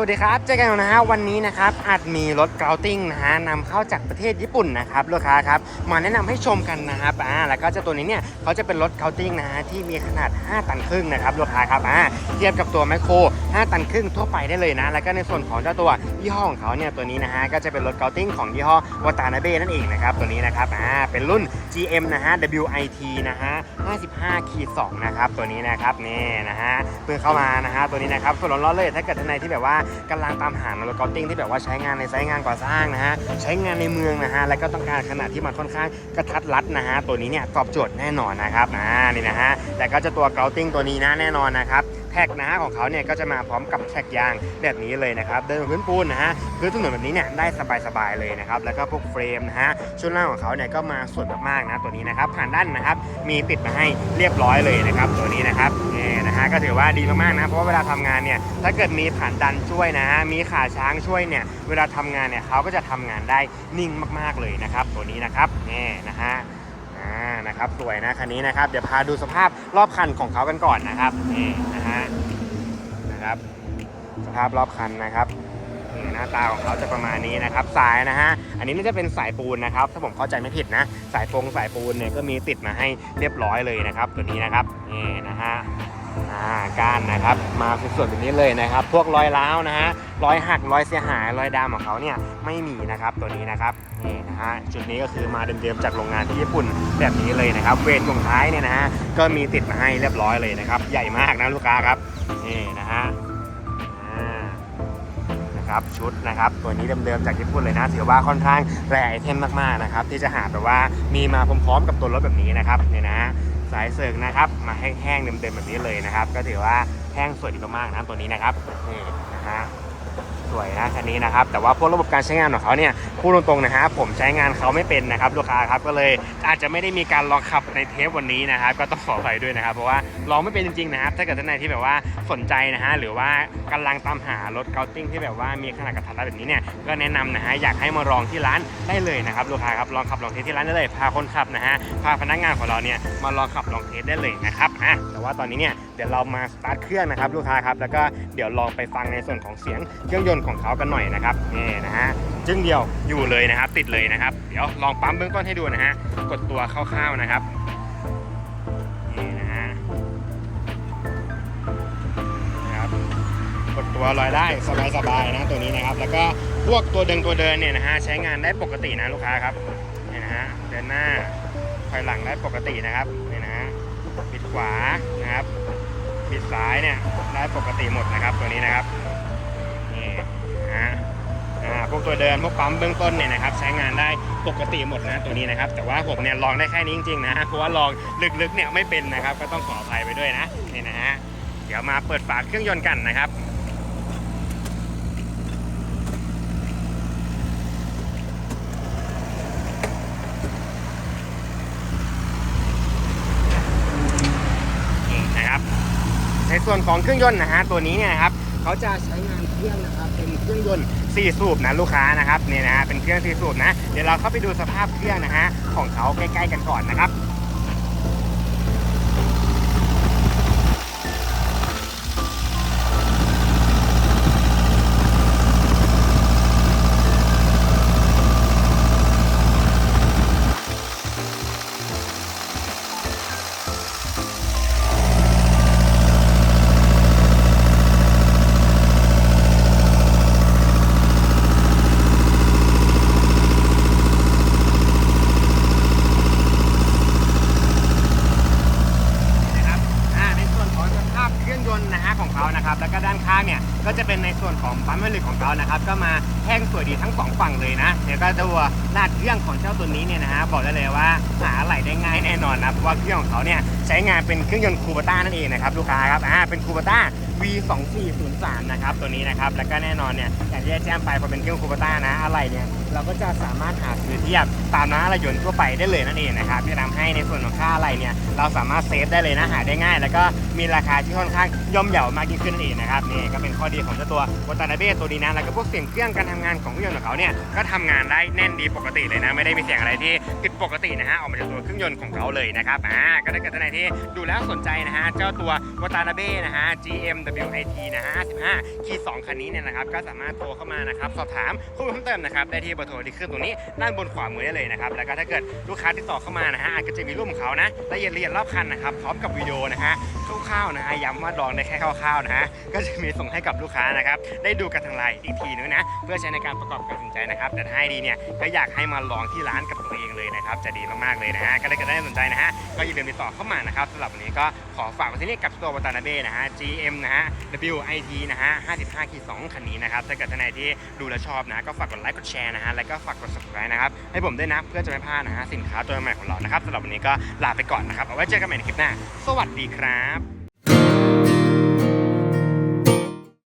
วัสดีครับ เจอกันนะฮะวันนี้นะครับอาจมีรถเกาติ้งนะฮะนำเข้าจากประเทศญี่ปุ่นนะครับลูกค้าครับมาแนะนำให้ชมกันนะครับอ่าแล้วก็เจ้าตัวนี้เนี่ยเขาจะเป็นรถเกาติ้งนะฮะที่มีขนาด 5 ตันครึ่งนะครับลูกค้าครับอ่าเทียบกับตัวแมคโคร 5 ตันครึ่งทั่วไปได้เลยนะ แล้วก็ในส่วนของเจ้าตัวยี่ห้อของเขาเนี่ยตัวนี้นะฮะก็จะเป็นรถเกาติ้งของยี่ห้อวตานาเบ้นั่นเองนะครับตัวนี้นะครับอ่าเป็นรุ่น GM นะฮะ WIT นะฮะ55ขีด2นะครับตัวนี้นะครับนี่นะฮะเพิ่งเข้ามานะฮะตัวนี้นะครับส่วนร้อนๆเลยถ้าเกิดท่านใดที่แบบว่ากำลังตามหารถเกอติ้งที่แบบว่าใช้งานในไซต์งานก่อสร้างนะฮะใช้งานในเมืองนะฮะแล้วก็ต้องการขนาดที่มันค่อนข้างกระทัดรัดนะฮะตัวนี้เนี่ยตอบโจทย์แน่นอนนะครับนะนี่นะฮะแล้วก็จะตัวเกาติ้งตัวนี้นะแน่นอนนะครับ แท็กนะฮะของเขาเนี่ยก็จะมาพร้อมกับแท็กยางแบบนี้เลยนะครับเดินบนพื้นปูนนะฮะพื้นถนนแบบนี้เนี่ยได้สบายๆเลยนะครับแล้วก็พวกเฟรมนะฮะช่วงล่างของเขาเนี่ยก็มาสวยมากๆนะตัวนี้นะครับผ่านด้านนะครับมีติดมาให้เรียบร้อยเลยนะครับตัวนี้นะครับนี่นะฮะก็ถือว่าดีมากๆนะเพราะว่าเวลาทำงานเนี่ยถ้าเกิดมีผ่านดันช่วยนะฮะมีขาช้างช่วยเนี่ยเวลาทำงานเนี่ยเขาก็จะทำงานได้นิ่งมากๆเลยนะครับตัวนี้นะครับนี่นะฮะ อ่านะครับสวยนะคันนี้นะครับ เดี๋ยวพาดูสภาพรอบคันของเขากันก่อนนะครับนี่นะฮะนะครับ สภาพรอบคันนะครับหน้าตาของเขาจะประมาณนี้นะครับ สายนะฮะอันนี้น่าจะเป็นสายปูนนะครับ ถ้าผมเข้าใจไม่ผิดนะ สายฟงสายปูนเนี่ยก็มีติดมาให้เรียบร้อยเลยนะครับ ตัวนี้นะครับนี่นะฮะ อ่าก้านนะครับ มาสวยๆแบบนี้เลยนะครับ พวกรอยร้าวนะฮะรอยหักรอยเสียหายรอยดำของเขาเนี่ยไม่มีนะครับตัวนี้นะครับนี่นะฮะจุดนี้ก็คือมาเดิมๆจากโรงงานที่ญี่ปุ่นแบบนี้เลยนะครับ เวทตรงท้ายเนี่ยนะฮะก็มีติดมาให้เรียบร้อยเลยนะครับ ใหญ่มากนะลูกค้าครับนี่นะฮะนะครับชุดนะครับตัวนี้เดิมๆจากญี่ปุ่นเลยนะถือว่าค่อนข้างแรไอเทมมากๆนะครับที่จะหาแบบว่ามีมาพร้อมๆกับตัวรถแบบนี้นะครับเนี่ยนะ สายเสิร์กนะครับมาแห้งๆเดิมๆแบบนี้เลยนะครับ ก็ถือว่าแห้งสวยดีมากๆนะตัวนี้นะครับนี่นะฮะ สวยนะคันนี้นะครับ แต่ว่าพวกระบบการใช้งานของเขาเนี่ยพูดตรงๆนะฮะผมใช้งานเขาไม่เป็นนะครับลูกค้าครับก็เลยอาจจะไม่ได้มีการลองขับในเทปวันนี้นะครับก็ต้องขออภัยด้วยนะครับ เพราะว่าลองไม่เป็นจริงๆนะครับ ถ้าเกิดท่านใดที่แบบว่าสนใจนะฮะหรือว่ากำลังตามหารถเกาติ้งที่แบบว่ามีขนาดกระทัดรัดแบบนี้เนี่ยก็แนะนำนะฮะอยากให้มาลองที่ร้านได้เลยนะครับลูกค้าครับลองขับลองเทสที่ร้านได้เลยพาคนขับนะฮะพาพนักงานของเราเนี่ยมาลองขับลองเทสได้เลยนะครับอะแต่ว่าตอนนี้เนี่ย เดี๋ยวเรามาสตาร์ทเครื่องนะครับลูกค้าครับแล้วก็เดี๋ยวลองไปฟังในส่วนของเสียงเครื่องยนต์ของเขากันหน่อยนะครับนี่นะฮะจึงเดียวอยู่เลยนะครับ ติดเลยนะครับ เดี๋ยวลองปั๊มเบื้องต้นให้ดูนะฮะกดตัวคร่าวๆนะครับนี่นะฮะนะครับกดตัวลอยได้สบายๆนะตัวนี้นะครับ แล้วก็พวกตัวเดินตัวเดินเนี่ยนะฮะใช้งานได้ปกตินะลูกค้าครับนี่นะฮะเดินหน้าถอยหลังได้ปกตินะครับนี่นะฮะปิดขวานะครับ ดซ้ายเนี่ยได้ปกติหมดนะครับตัวนี้นะครับนี่นะฮะอ่าพวกตัวเดินพวกปั๊มเบื้องต้นเนี่ยนะครับใช้งานได้ปกติหมดนะตัวนี้นะครับ แต่ว่าผมเนี่ยลองได้แค่นี้จริงๆนะเพราะว่าลองลึกๆเนี่ยไม่เป็นนะครับ ก็ต้องขออภัยไปด้วยนะนี่นะฮะเดี๋ยวมาเปิดฝาเครื่องยนต์กันนะครับ นี่นะครับใน ส่วนของเครื่องยนต์นะฮะตัวนี้เนี่ยครับเขาจะใช้งานเครื่องนะครับเป็นเครื่องยนต์4สูบนะลูกค้านะครับเนี่ยนะฮะเป็นเครื่อง4สูบนะ เดี๋ยวเราเข้าไปดูสภาพเครื่องนะฮะของเขาใกล้ ๆ กันก่อนนะครับ แล้วก็ด้านข้างเนี่ยก็จะเป็นในส่วนของปั๊มแม่เหล็กของเขานะครับก็มาแห้งสวยดีทั้งสองฝั่งเลยนะเดี๋ยวก็ตัวลาดเครื่องของเจ้าตัวนี้เนี่ยนะฮะบอกได้เลยว่าหาอะไหลได้ง่ายแน่นอนนะเพราะว่าเครื่องของเขาเนี่ยใช้งานเป็นเครื่องยนต์คูบต้านั่นเองนะครับลูกค้าครับอ่าเป็นคูบต้า V2403 นะครับตัวนี้นะครับแล้วก็แน่นอนเนี่ยอย่างที่ได้แจ้งไปพอเป็นเครื่องคูบต้านะอะไรเนี่ยเราก็จะสามารถหาซื้อเทียบตามร้านอะไหล่ยนต์ทั่วไปได้เลยนั่นเองนะครับที่ทำให้ในส่วนของค่าอะไรเนี่ยเราสามารถเซฟได้เลยนะหาได้ง่าย แล้วก็ มีราคาที่ค่อนข้างย่อมเยาวมากยิ่งขึ้นนั่นเองนะครับนี่ก็เป็นข้อดีของเจ้าตัววตานาเบ้ตัวนี้นะแล้วก็พวกเสียงเครื่องการทำงานของเครื่องยนต์ของเขาเนี่ยก็ทำงานได้แน่นดีปกติเลยนะไม่ได้มีเสียงอะไรที่ผิดปกตินะฮะออกมาจากตัวเครื่องยนต์ของเขาเลยนะครับอ่าก็ถ้าเกิดท่านไหนที่ดูแล้วสนใจนะฮะเจ้าตัววตานาเบ้นะฮะ GMWIT นะฮะ55คีย์2คันนี้เนี่ยนะครับก็สามารถโทรเข้ามานะครับสอบถามข้อมูลเพิ่มเติมนะครับได้ที่เบอร์โทรที่ขึ้นตรงนี้ด้านบนขวามือได้เลยนะครับแล้วก็ถ้าเกิดลูกค้าติดต่อเข้ามานะฮะอาจจะมีรูปของเขานะละเอียดละเอียดรอบคันนะครับพร้อมกับวิดีโอนะฮะร่าวๆนะฮะย้ำว่าลองได้แค่คร่าวๆนะฮะก็จะมีส่งให้กับลูกค้านะครับได้ดูกันทางไลน์อีกทีนึงนะเพื่อใช้ในการประกอบการตัดสินใจนะครับ แต่ถ้าให้ดีเนี่ยก็อยากให้มาลองที่ร้านกับตัวเองเลยนะครับจะดีมากๆเลยนะฮะก็ถ้กิดได้สนใจนะฮะก็อย่าลืมติดต่อเข้ามานะครับสำหรับวันนี้ก็ขอฝากไว้ที่นี่กับตัววาตานาเบ้นะฮะ GM นะฮะ WIT นะฮะ55ขีด2คันนี้นะครับถ้าเกิดท่านใดที่ดูและชอบนะก็ฝากกดไลค์กดแชร์นะฮะแล้วก็ฝากกด subscribe นะครับให้ผมด้วยนะเพื่อจะไม่พลาดนะฮะสินค้าตัวใหม่ของเรานะครับสำหรับวันนี้ก็ลาไปก่อนนะครับเอาไว้เจอกันใหม่ในคลิปหน้า สวัสดีครับ